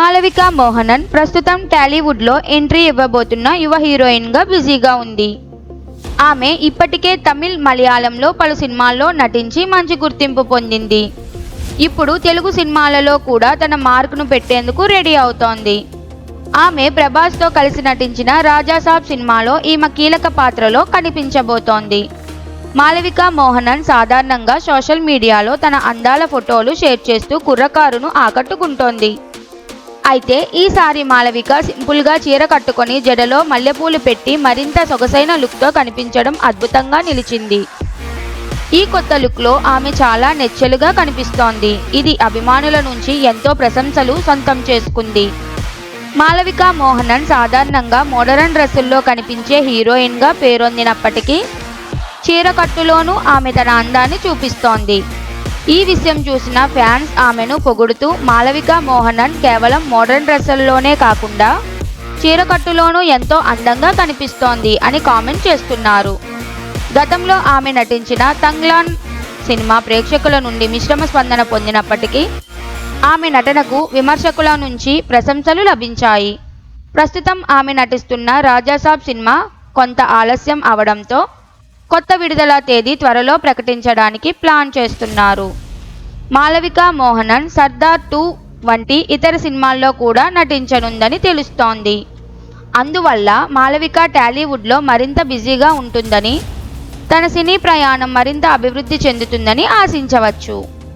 మాలవిక మోహనన్ ప్రస్తుతం టాలీవుడ్లో ఎంట్రీ ఇవ్వబోతున్న యువ హీరోయిన్గా బిజీగా ఉంది. ఆమె ఇప్పటికే తమిళ్ మలయాళంలో పలు సినిమాల్లో నటించి మంచి గుర్తింపు పొందింది. ఇప్పుడు తెలుగు సినిమాలలో కూడా తన మార్కును పెట్టేందుకు రెడీ అవుతోంది. ఆమె ప్రభాస్తో కలిసి నటించిన రాజాసాబ్ సినిమాలో ఈమె కీలక పాత్రలో కనిపించబోతోంది. మాలవిక మోహనన్ సాధారణంగా సోషల్ మీడియాలో తన అందాల ఫోటోలు షేర్ చేస్తూ కుర్రకారును ఆకట్టుకుంటోంది. అయితే ఈసారి మాలవిక సింపుల్గా చీర కట్టుకొని జడలో మల్లెపూలు పెట్టి మరింత సొగసైన లుక్తో కనిపించడం అద్భుతంగా నిలిచింది. ఈ కొత్త లుక్లో ఆమె చాలా నెచ్చెలుగా కనిపిస్తోంది. ఇది అభిమానుల నుంచి ఎంతో ప్రశంసలు సొంతం చేసుకుంది. మాలవిక మోహనన్ సాధారణంగా మోడరన్ డ్రెస్సుల్లో కనిపించే హీరోయిన్గా పేరొందినప్పటికీ చీరకట్టులోనూ ఆమె తన అందాన్ని చూపిస్తోంది. ఈ విషయం చూసిన ఫ్యాన్స్ ఆమెను పొగుడుతూ మాలవిక మోహనన్ కేవలం మోడర్న్ డ్రెస్సుల్లోనే కాకుండా చీరకట్టులోనూ ఎంతో అందంగా కనిపిస్తోంది అని కామెంట్ చేస్తున్నారు. గతంలో ఆమె నటించిన తంగ్లాన్ సినిమా ప్రేక్షకుల నుండి మిశ్రమ స్పందన పొందినప్పటికీ ఆమె నటనకు విమర్శకుల నుంచి ప్రశంసలు లభించాయి. ప్రస్తుతం ఆమె నటిస్తున్న రాజాసాబ్ సినిమా కొంత ఆలస్యం అవడంతో కొత్త విడుదల తేదీ త్వరలో ప్రకటించడానికి ప్లాన్ చేస్తున్నారు. మాలవిక మోహనన్ సర్దార్ టూ వంటి ఇతర సినిమాల్లో కూడా నటించనుందని తెలుస్తోంది. అందువల్ల మాలవిక టాలీవుడ్లో మరింత బిజీగా ఉంటుందని తన సినీ ప్రయాణం మరింత అభివృద్ధి చెందుతుందని ఆశించవచ్చు.